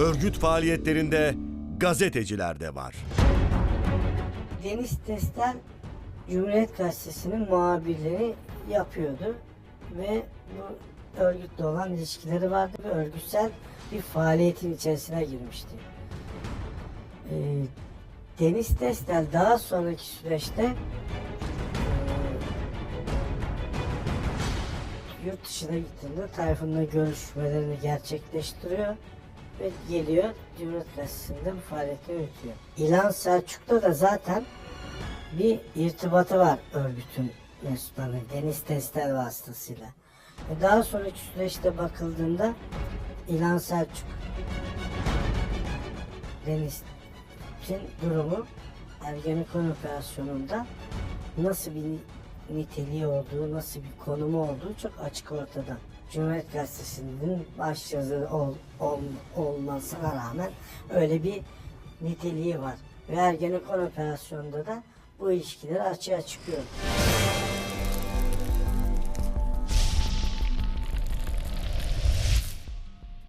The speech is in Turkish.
Örgüt faaliyetlerinde gazeteciler de var. Deniz Testel Cumhuriyet Gazetesi'nin muhabirliğini yapıyordu ve bu örgütle olan ilişkileri vardı ve örgütsel bir faaliyetin içerisine girmişti. Ee, Deniz Testel daha sonraki süreçte e, yurt dışına gittiğinde Tayfun'la görüşmelerini gerçekleştiriyor ve geliyor Gazetesi'nde bu faaliyeti yürütüyor. İlhan Selçuk'ta da zaten bir irtibatı var örgütün mensuplarının Deniz Testel vasıtasıyla. Ve daha sonraki süreçte bakıldığında İlhan Selçuk Deniz'in durumu Ergenekon operasyonunda nasıl bir niteliği olduğu, nasıl bir konumu olduğu çok açık ortada. Cumhuriyet Gazetesi'nin başyazarı ol, ol, olmasına rağmen öyle bir niteliği var. Ve Ergenekon operasyonunda da bu ilişkiler açığa çıkıyor.